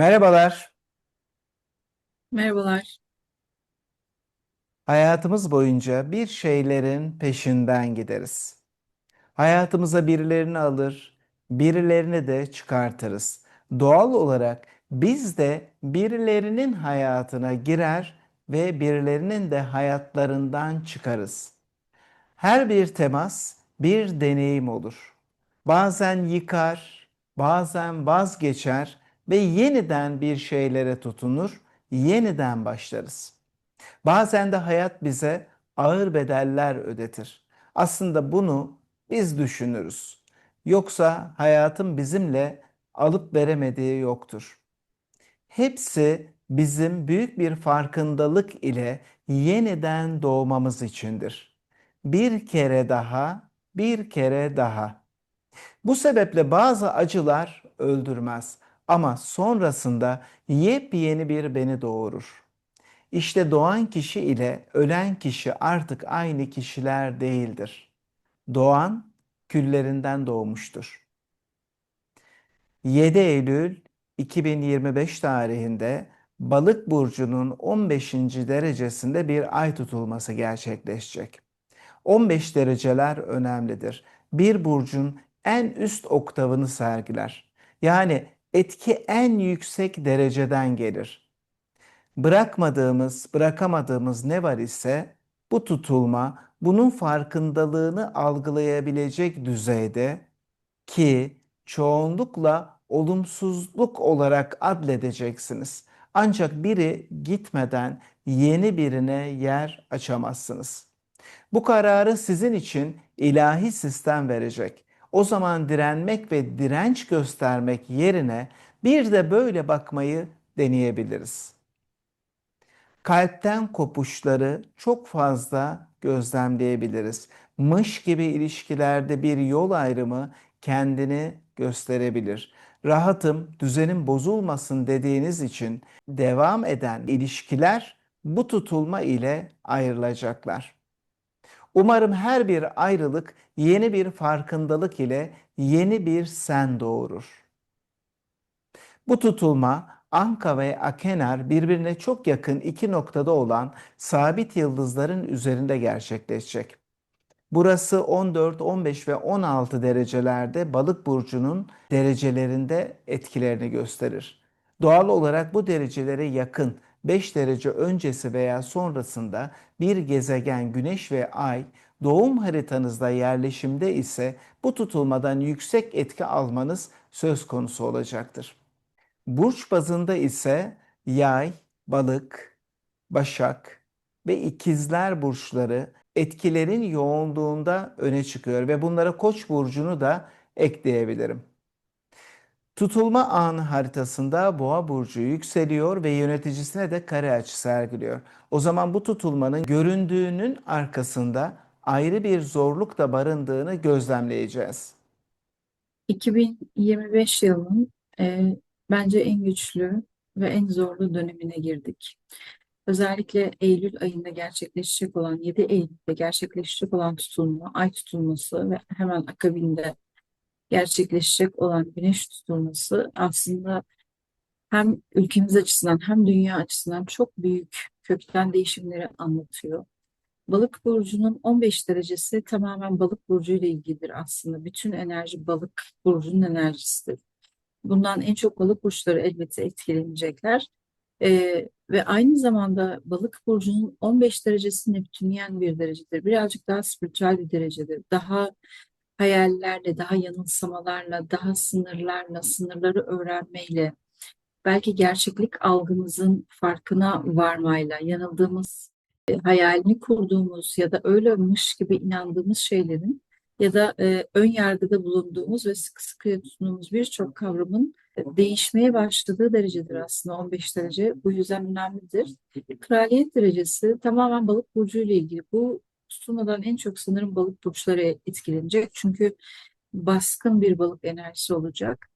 Merhabalar. Merhabalar. Hayatımız boyunca bir şeylerin peşinden gideriz. Hayatımıza birilerini alır, birilerini de çıkartırız. Doğal olarak biz de birilerinin hayatına girer ve birilerinin de hayatlarından çıkarız. Her bir temas bir deneyim olur. Bazen yıkar, bazen vazgeçer ve yeniden bir şeylere tutunur, yeniden başlarız. Bazen de hayat bize ağır bedeller ödetir. Aslında bunu biz düşünürüz. Yoksa hayatın bizimle alıp veremediği yoktur. Hepsi bizim büyük bir farkındalık ile yeniden doğmamız içindir. Bir kere daha, bir kere daha. Bu sebeple bazı acılar öldürmez ama sonrasında yepyeni bir beni doğurur. İşte doğan kişi ile ölen kişi artık aynı kişiler değildir. Doğan küllerinden doğmuştur. 7 Eylül 2025 tarihinde Balık burcunun 15. derecesinde bir ay tutulması gerçekleşecek. 15 dereceler önemlidir. Bir burcun en üst oktavını sergiler. Yani etki en yüksek dereceden gelir. Bırakmadığımız, bırakamadığımız ne var ise bu tutulma bunun farkındalığını algılayabilecek düzeyde ki çoğunlukla olumsuzluk olarak adledeceksiniz. Ancak biri gitmeden yeni birine yer açamazsınız. Bu kararı sizin için ilahi sistem verecek. O zaman direnmek ve direnç göstermek yerine bir de böyle bakmayı deneyebiliriz. Kalpten kopuşları çok fazla gözlemleyebiliriz. Mış gibi ilişkilerde bir yol ayrımı kendini gösterebilir. Rahatım, düzenim bozulmasın dediğiniz için devam eden ilişkiler bu tutulma ile ayrılacaklar. Umarım her bir ayrılık yeni bir farkındalık ile yeni bir sen doğurur. Bu tutulma Anka ve Akenar birbirine çok yakın iki noktada olan sabit yıldızların üzerinde gerçekleşecek. Burası 14, 15 ve 16 derecelerde balık burcunun derecelerinde etkilerini gösterir. Doğal olarak bu derecelere yakın 5 derece öncesi veya sonrasında bir gezegen Güneş ve Ay doğum haritanızda yerleşimde ise bu tutulmadan yüksek etki almanız söz konusu olacaktır. Burç bazında ise Yay, Balık, Başak ve İkizler burçları etkilerin yoğunluğunda öne çıkıyor ve bunlara Koç burcunu da ekleyebilirim. Tutulma anı haritasında Boğa burcu yükseliyor ve yöneticisine de kare açı sergiliyor. O zaman bu tutulmanın göründüğünün arkasında ayrı bir zorluk da barındığını gözlemleyeceğiz. 2025 yılının e, bence en güçlü ve en zorlu dönemine girdik. Özellikle Eylül ayında gerçekleşecek olan 7 Eylül'de gerçekleşecek olan tutulma, ay tutulması ve hemen akabinde gerçekleşecek olan güneş tutulması aslında hem ülkemiz açısından hem dünya açısından çok büyük kökten değişimleri anlatıyor. Balık burcunun 15 derecesi tamamen balık burcu ile ilgilidir aslında. Bütün enerji balık burcunun enerjisidir. Bundan en çok balık burçları elbette etkilenecekler. Ee, ve aynı zamanda balık burcunun 15 derecesi Neptünyen bir derecedir. Birazcık daha spiritüel bir derecedir. Daha hayallerle, daha yanılsamalarla, daha sınırlarla, sınırları öğrenmeyle, belki gerçeklik algımızın farkına varmayla, yanıldığımız, e, hayalini kurduğumuz ya da öylemiş gibi inandığımız şeylerin ya da e, ön yargıda bulunduğumuz ve sıkı sıkıya tutunduğumuz birçok kavramın değişmeye başladığı derecedir aslında 15 derece. Bu yüzden önemlidir. Kraliyet derecesi tamamen balık burcu ile ilgili. Bu tutulmadan en çok sanırım balık burçları etkilenecek. Çünkü baskın bir balık enerjisi olacak.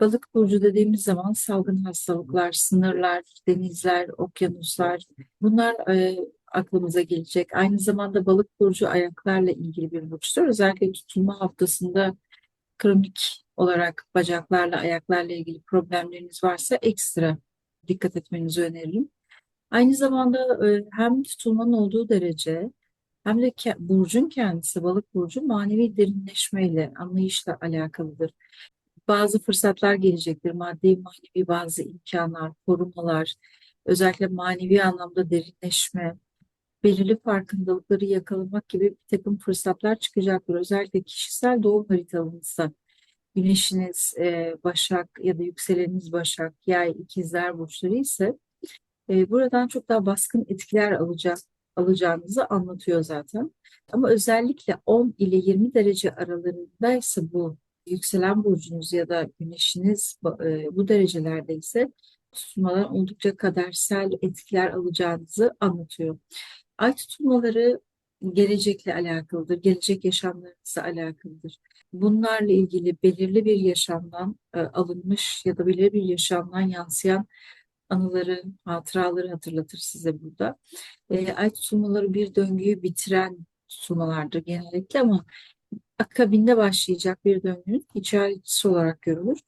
Balık burcu dediğimiz zaman salgın hastalıklar, sınırlar, denizler, okyanuslar bunlar e, aklımıza gelecek. Aynı zamanda balık burcu ayaklarla ilgili bir burçtur. Özellikle tutulma haftasında kronik olarak bacaklarla, ayaklarla ilgili problemleriniz varsa ekstra dikkat etmenizi öneririm. Aynı zamanda e, hem tutulmanın olduğu derece hem de ke- burcun kendisi, balık burcu manevi derinleşmeyle, anlayışla alakalıdır. Bazı fırsatlar gelecektir, maddi manevi bazı imkanlar, korumalar, özellikle manevi anlamda derinleşme, belirli farkındalıkları yakalamak gibi bir takım fırsatlar çıkacaktır. Özellikle kişisel doğum haritanızda güneşiniz e, Başak ya da yükseleniniz Başak, Yay, İkizler burçları ise e, buradan çok daha baskın etkiler alacak, alacağınızı anlatıyor zaten. Ama özellikle 10 ile 20 derece aralarındaysa bu yükselen burcunuz ya da güneşiniz e, bu derecelerde ise tutulmalar oldukça kadersel etkiler alacağınızı anlatıyor. Ay tutulmaları gelecekle alakalıdır, gelecek yaşamlarınızla alakalıdır. Bunlarla ilgili belirli bir yaşamdan e, alınmış ya da belirli bir yaşamdan yansıyan anıları, hatıraları hatırlatır size burada. E, ay tutulmaları bir döngüyü bitiren tutulmalardır genellikle ama akabinde başlayacak bir döngünün işaretçisi olarak görülür.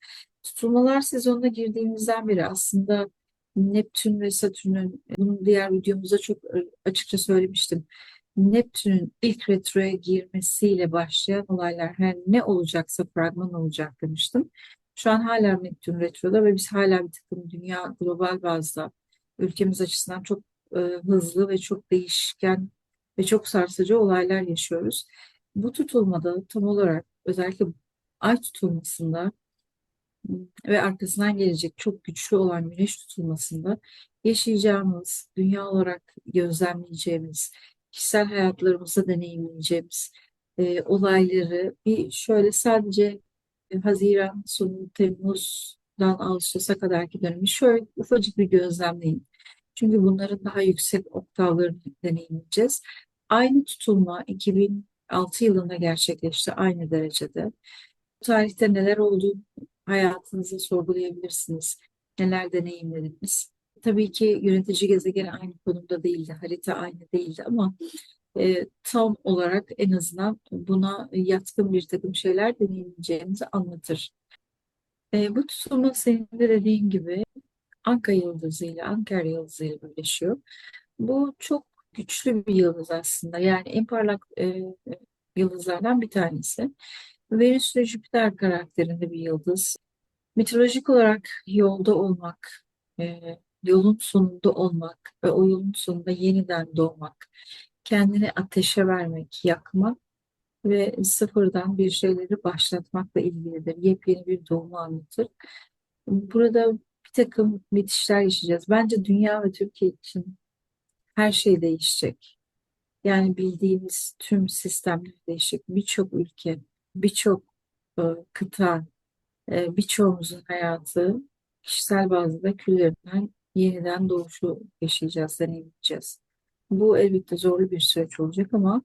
Tutulmalar sezonuna girdiğimizden beri aslında Neptün ve Satürn'ün, bunu diğer videomuzda çok açıkça söylemiştim. Neptün'ün ilk retroya girmesiyle başlayan olaylar her ne olacaksa fragman olacak demiştim. Şu an hala Neptün retroda ve biz hala bir takım dünya global bazda ülkemiz açısından çok e, hızlı ve çok değişken ve çok sarsıcı olaylar yaşıyoruz. Bu tutulmada tam olarak özellikle ay tutulmasında ve arkasından gelecek çok güçlü olan güneş tutulmasında yaşayacağımız, dünya olarak gözlemleyeceğimiz, kişisel hayatlarımızda deneyimleyeceğimiz e, olayları bir şöyle sadece Haziran sonu Temmuz'dan Ağustos'a kadarki dönemi şöyle ufacık bir gözlemleyin. Çünkü bunların daha yüksek oktavlarını deneyimleyeceğiz. Aynı tutulma 2006 yılında gerçekleşti aynı derecede. Bu tarihte neler oldu hayatınızı sorgulayabilirsiniz. Neler deneyimlediniz? Tabii ki yönetici gezegen aynı konumda değildi, harita aynı değildi ama e, tam olarak en azından buna yatkın bir takım şeyler deneyimleyeceğimizi anlatır. E, bu tutulma senin de dediğin gibi Anka yıldızı ile Anker yıldızı ile birleşiyor. Bu çok güçlü bir yıldız aslında. Yani en parlak e, yıldızlardan bir tanesi. Venüs ve Jüpiter karakterinde bir yıldız. Mitolojik olarak yolda olmak, e, yolun sonunda olmak ve o yolun sonunda yeniden doğmak, kendini ateşe vermek, yakmak ve sıfırdan bir şeyleri başlatmakla ilgilidir. Yepyeni bir doğumu anlatır. Burada bir takım bitişler yaşayacağız. Bence dünya ve Türkiye için her şey değişecek. Yani bildiğimiz tüm sistemler değişecek. Birçok ülke, birçok e, kıta, e, birçoğumuzun hayatı kişisel bazda küllerinden yeniden doğuşu yaşayacağız, deneyimleyeceğiz. Bu elbette zorlu bir süreç olacak ama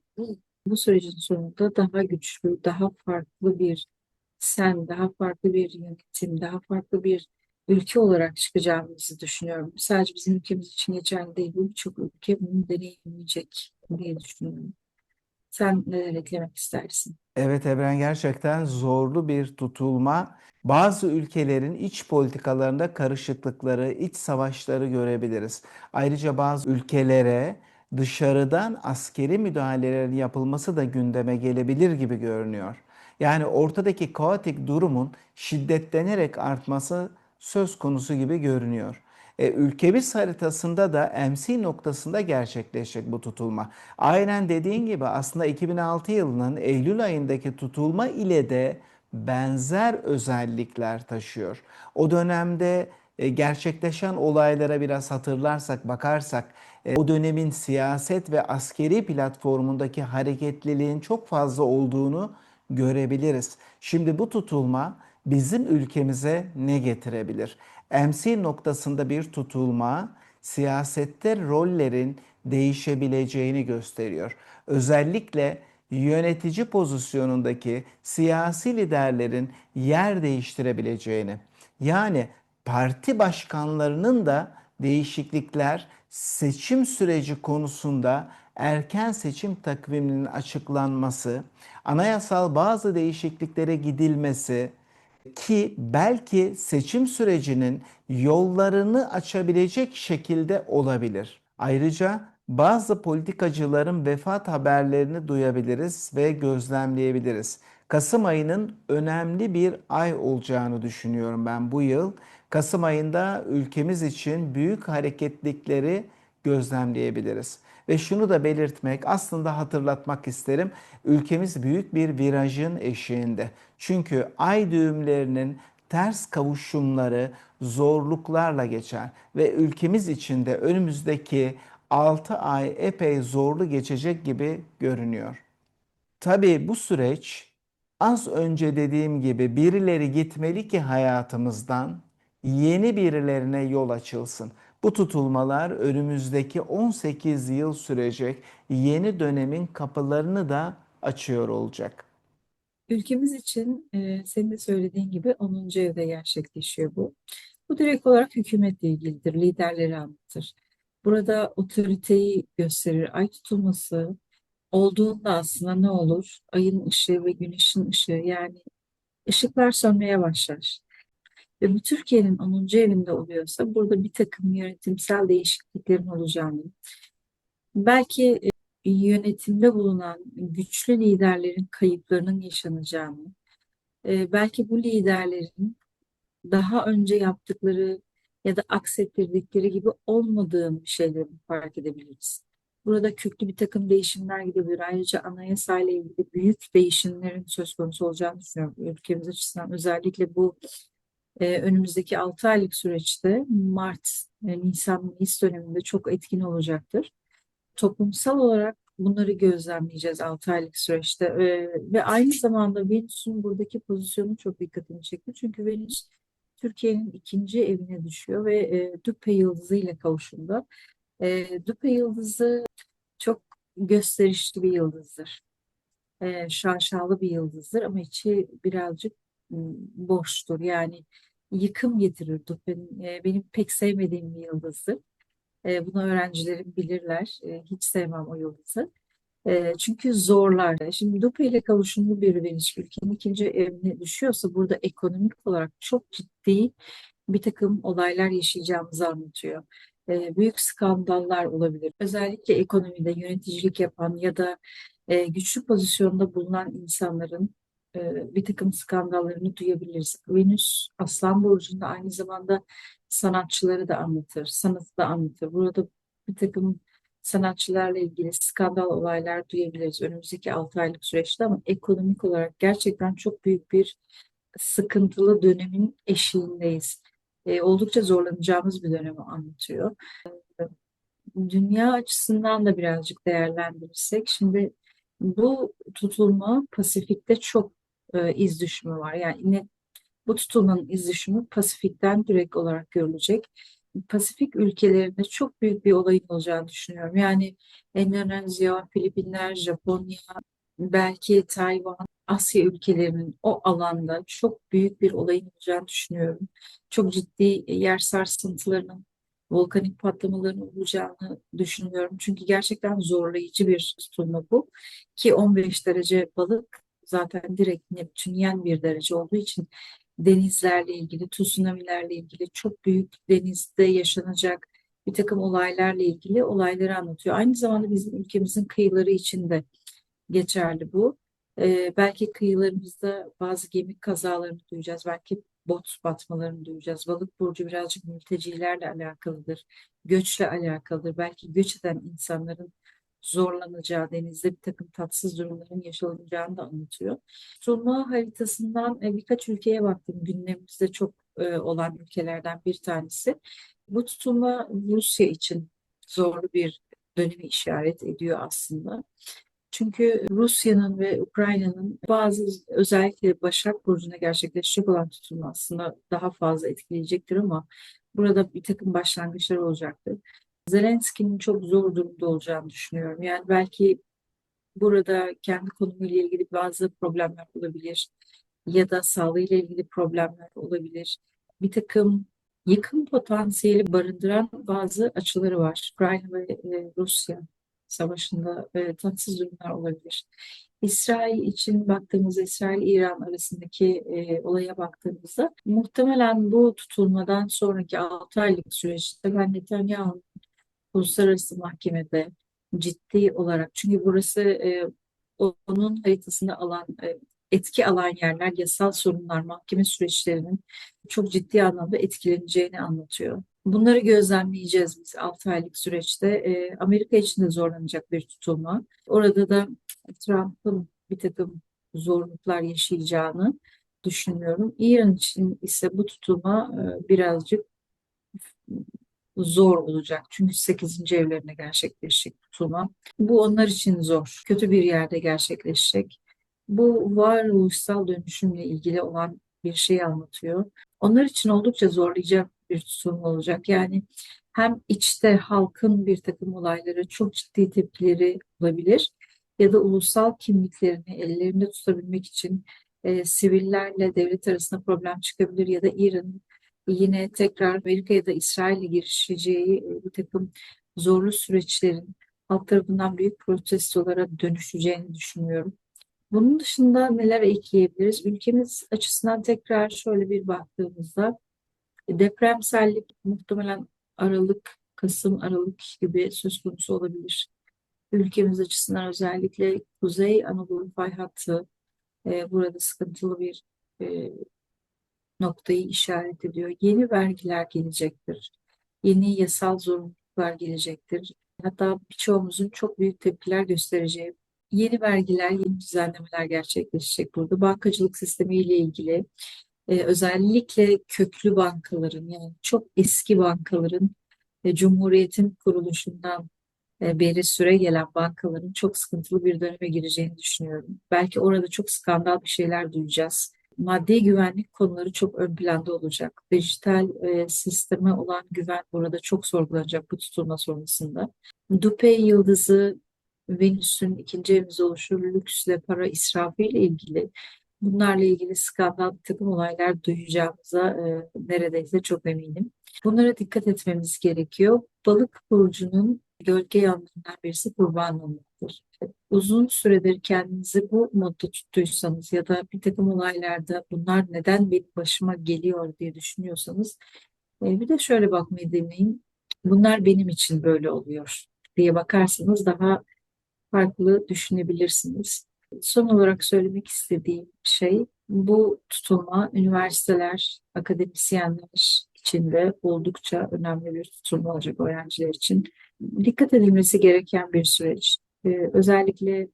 bu sürecin sonunda daha güçlü, daha farklı bir sen, daha farklı bir yönetim, daha farklı bir ülke olarak çıkacağımızı düşünüyorum. Sadece bizim ülkemiz için geçerli değil, bu birçok ülke bunu deneyimleyecek diye düşünüyorum. Sen neler eklemek istersin? Evet Evren gerçekten zorlu bir tutulma. Bazı ülkelerin iç politikalarında karışıklıkları, iç savaşları görebiliriz. Ayrıca bazı ülkelere dışarıdan askeri müdahalelerin yapılması da gündeme gelebilir gibi görünüyor. Yani ortadaki kaotik durumun şiddetlenerek artması söz konusu gibi görünüyor. E, ülkemiz haritasında da MC noktasında gerçekleşecek bu tutulma. Aynen dediğin gibi aslında 2006 yılının Eylül ayındaki tutulma ile de benzer özellikler taşıyor. O dönemde e, gerçekleşen olaylara biraz hatırlarsak, bakarsak o dönemin siyaset ve askeri platformundaki hareketliliğin çok fazla olduğunu görebiliriz. Şimdi bu tutulma bizim ülkemize ne getirebilir? MC noktasında bir tutulma siyasette rollerin değişebileceğini gösteriyor. Özellikle yönetici pozisyonundaki siyasi liderlerin yer değiştirebileceğini. Yani parti başkanlarının da değişiklikler seçim süreci konusunda erken seçim takviminin açıklanması, anayasal bazı değişikliklere gidilmesi ki belki seçim sürecinin yollarını açabilecek şekilde olabilir. Ayrıca bazı politikacıların vefat haberlerini duyabiliriz ve gözlemleyebiliriz. Kasım ayının önemli bir ay olacağını düşünüyorum ben bu yıl. Kasım ayında ülkemiz için büyük hareketlikleri gözlemleyebiliriz. Ve şunu da belirtmek, aslında hatırlatmak isterim. Ülkemiz büyük bir virajın eşiğinde. Çünkü ay düğümlerinin ters kavuşumları zorluklarla geçer ve ülkemiz için de önümüzdeki 6 ay epey zorlu geçecek gibi görünüyor. Tabii bu süreç az önce dediğim gibi birileri gitmeli ki hayatımızdan yeni birilerine yol açılsın. Bu tutulmalar önümüzdeki 18 yıl sürecek yeni dönemin kapılarını da açıyor olacak. Ülkemiz için e, senin de söylediğin gibi 10. evde gerçekleşiyor bu. Bu direkt olarak hükümetle ilgilidir, liderleri anlatır. Burada otoriteyi gösterir. Ay tutulması olduğunda aslında ne olur? Ayın ışığı ve güneşin ışığı yani ışıklar sönmeye başlar. Ve bu Türkiye'nin 10. evinde oluyorsa burada bir takım yönetimsel değişikliklerin olacağını, belki e, yönetimde bulunan güçlü liderlerin kayıplarının yaşanacağını, e, belki bu liderlerin daha önce yaptıkları ya da aksettirdikleri gibi olmadığı şeyleri fark edebiliriz. Burada köklü bir takım değişimler gidebilir. Ayrıca anayasayla ilgili büyük değişimlerin söz konusu olacağını düşünüyorum. Ülkemiz açısından özellikle bu e, önümüzdeki 6 aylık süreçte Mart, e, Nisan, Mayıs döneminde çok etkin olacaktır. Toplumsal olarak bunları gözlemleyeceğiz 6 aylık süreçte E, ve aynı zamanda Venüs'ün buradaki pozisyonu çok dikkatimi çekti. Çünkü Venüs Türkiye'nin ikinci evine düşüyor ve e, Düpe Yıldızı ile kavuşumda. E, Düpe Yıldızı çok gösterişli bir yıldızdır. E, şaşalı bir yıldızdır ama içi birazcık m, boştur. Yani yıkım getirir Düpe'nin. E, benim pek sevmediğim bir yıldızdır. E, bunu öğrencilerim bilirler. E, hiç sevmem o yıldızı. E, çünkü zorlar. Şimdi Dupe ile kavuşumlu bir Venüs ülkenin ikinci evine düşüyorsa burada ekonomik olarak çok ciddi bir takım olaylar yaşayacağımızı anlatıyor. Büyük skandallar olabilir. Özellikle ekonomide yöneticilik yapan ya da güçlü pozisyonda bulunan insanların e, bir takım skandallarını duyabiliriz. Venüs Aslan Burcu'nda aynı zamanda sanatçıları da anlatır, sanatı da anlatır. Burada bir takım sanatçılarla ilgili skandal olaylar duyabiliriz önümüzdeki 6 aylık süreçte ama ekonomik olarak gerçekten çok büyük bir sıkıntılı dönemin eşiğindeyiz. E, oldukça zorlanacağımız bir dönemi anlatıyor. E, dünya açısından da birazcık değerlendirirsek, şimdi bu tutulma Pasifik'te çok e, iz düşümü var. Yani yine bu tutulmanın iz düşümü Pasifik'ten direkt olarak görülecek. Pasifik ülkelerinde çok büyük bir olayın olacağını düşünüyorum. Yani Endonezya, Filipinler, Japonya, belki Tayvan, Asya ülkelerinin o alanda çok büyük bir olayın olacağını düşünüyorum. Çok ciddi yer sarsıntılarının, volkanik patlamaların olacağını düşünüyorum. Çünkü gerçekten zorlayıcı bir tutulma bu. Ki 15 derece balık zaten direkt Neptünyen bir derece olduğu için denizlerle ilgili, tsunamilerle ilgili çok büyük denizde yaşanacak bir takım olaylarla ilgili olayları anlatıyor. Aynı zamanda bizim ülkemizin kıyıları için de geçerli bu. Ee, belki kıyılarımızda bazı gemi kazalarını duyacağız. Belki bot batmalarını duyacağız. Balık burcu birazcık mültecilerle alakalıdır. Göçle alakalıdır. Belki göç eden insanların zorlanacağı, denizde bir takım tatsız durumların yaşanacağını da anlatıyor. Turnuva haritasından e, birkaç ülkeye baktım. Gündemimizde çok e, olan ülkelerden bir tanesi. Bu tutulma Rusya için zorlu bir dönemi işaret ediyor aslında. Çünkü Rusya'nın ve Ukrayna'nın bazı özellikle Başak Burcu'na gerçekleşecek olan tutulma aslında daha fazla etkileyecektir ama burada bir takım başlangıçlar olacaktır. Zelenski'nin çok zor durumda olacağını düşünüyorum. Yani belki burada kendi konumuyla ilgili bazı problemler olabilir ya da sağlığıyla ilgili problemler olabilir. Bir takım yıkım potansiyeli barındıran bazı açıları var. Ukrayna ve e, Rusya savaşında e, tatsız durumlar olabilir. İsrail için baktığımızda, İsrail-İran arasındaki e, olaya baktığımızda muhtemelen bu tutulmadan sonraki 6 aylık süreçte ben Netanyahu'nun uluslararası mahkemede ciddi olarak çünkü burası e, onun haritasında alan e, etki alan yerler, yasal sorunlar, mahkeme süreçlerinin çok ciddi anlamda etkileneceğini anlatıyor. Bunları gözlemleyeceğiz biz 6 aylık süreçte. E, Amerika için de zorlanacak bir tutulma. Orada da Trump'ın bir takım zorluklar yaşayacağını düşünüyorum. İran için ise bu tutulma e, birazcık zor olacak. Çünkü 8. evlerine gerçekleşecek tutulma. Bu onlar için zor. Kötü bir yerde gerçekleşecek. Bu varoluşsal dönüşümle ilgili olan bir şey anlatıyor. Onlar için oldukça zorlayacak bir tutulma olacak. Yani hem içte halkın bir takım olaylara çok ciddi tepkileri olabilir ya da ulusal kimliklerini ellerinde tutabilmek için e, sivillerle devlet arasında problem çıkabilir ya da İran'ın yine tekrar Amerika ya da İsrail'e girişeceği e, bir takım zorlu süreçlerin halk tarafından büyük protestolara dönüşeceğini düşünüyorum. Bunun dışında neler ekleyebiliriz? Ülkemiz açısından tekrar şöyle bir baktığımızda depremsellik muhtemelen Aralık, Kasım, Aralık gibi söz konusu olabilir. Ülkemiz açısından özellikle Kuzey Anadolu fay hattı e, burada sıkıntılı bir e, noktayı işaret ediyor. Yeni vergiler gelecektir. Yeni yasal zorunluluklar gelecektir. Hatta birçoğumuzun çok büyük tepkiler göstereceği yeni vergiler, yeni düzenlemeler gerçekleşecek burada. Bankacılık sistemiyle ilgili e, özellikle köklü bankaların yani çok eski bankaların e, Cumhuriyet'in kuruluşundan e, beri süre gelen bankaların çok sıkıntılı bir döneme gireceğini düşünüyorum. Belki orada çok skandal bir şeyler duyacağız. Maddi güvenlik konuları çok ön planda olacak. Dijital e, sisteme olan güven burada çok sorgulanacak bu tutulma sonrasında. Dupey yıldızı Venüs'ün ikinci evimiz oluşu, lüksle para israfı ile ilgili bunlarla ilgili skandal bir takım olaylar duyacağımıza e, neredeyse çok eminim. Bunlara dikkat etmemiz gerekiyor. Balık burcunun gölge yanlarından birisi kurban olmaktır. Uzun süredir kendinizi bu modda tuttuysanız ya da bir takım olaylarda bunlar neden benim başıma geliyor diye düşünüyorsanız e, bir de şöyle bakmayı deneyin. Bunlar benim için böyle oluyor diye bakarsanız daha farklı düşünebilirsiniz. Son olarak söylemek istediğim şey bu tutulma üniversiteler, akademisyenler için de oldukça önemli bir tutulma olacak öğrenciler için. Dikkat edilmesi gereken bir süreç. Ee, özellikle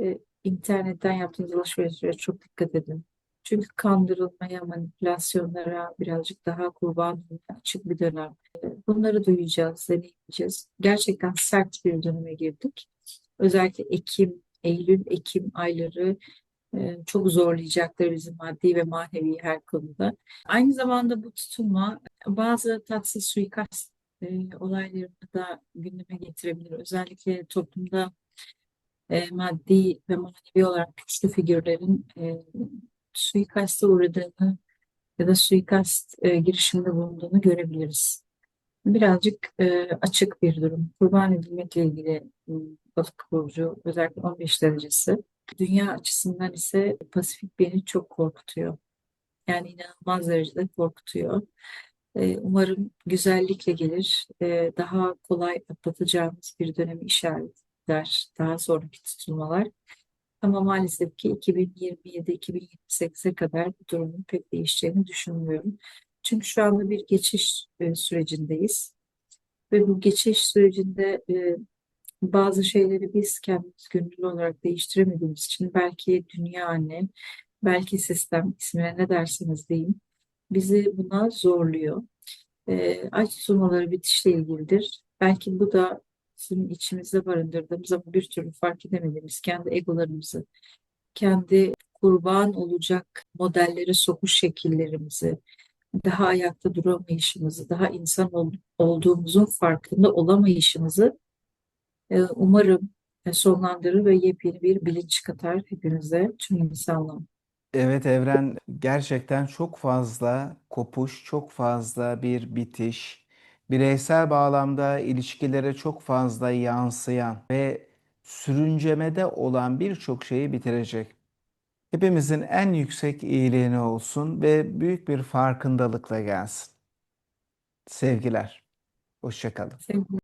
e, internetten yaptığınız alışverişlere çok dikkat edin. Çünkü kandırılmaya, manipülasyonlara birazcık daha kurban açık bir dönem. Bunları duyacağız, deneyeceğiz. Gerçekten sert bir döneme girdik. Özellikle Ekim, Eylül, Ekim ayları e, çok zorlayacaktır bizi maddi ve manevi her konuda. Aynı zamanda bu tutulma bazı tatsız suikast e, olaylarını da gündeme getirebilir. Özellikle toplumda e, maddi ve manevi olarak güçlü figürlerin e, suikaste uğradığını ya da suikast e, girişiminde bulunduğunu görebiliriz. Birazcık e, açık bir durum. Kurban edilmekle ilgili e, balık burcu özellikle 15 derecesi. Dünya açısından ise Pasifik beni çok korkutuyor. Yani inanılmaz derecede korkutuyor. Umarım güzellikle gelir. Daha kolay atlatacağımız bir dönemi işaret eder. Daha sonraki tutulmalar. Ama maalesef ki 2027-2028'e kadar bu durumun pek değişeceğini düşünmüyorum. Çünkü şu anda bir geçiş sürecindeyiz. Ve bu geçiş sürecinde bazı şeyleri biz kendimiz gönüllü olarak değiştiremediğimiz için belki dünya anne, belki sistem ismine ne derseniz deyin bizi buna zorluyor. E, ay tutulmaları bitişle ilgilidir. Belki bu da bizim içimizde barındırdığımız ama bir türlü fark edemediğimiz kendi egolarımızı, kendi kurban olacak modelleri sokuş şekillerimizi, daha ayakta duramayışımızı, daha insan ol, olduğumuzun farkında olamayışımızı e, umarım e, sonlandırır ve yepyeni bir bilinç katar hepimize, tüm insanlığa. Evet Evren gerçekten çok fazla kopuş, çok fazla bir bitiş, bireysel bağlamda ilişkilere çok fazla yansıyan ve sürüncemede olan birçok şeyi bitirecek. Hepimizin en yüksek iyiliğine olsun ve büyük bir farkındalıkla gelsin. Sevgiler. Hoşça kalın. Sevgili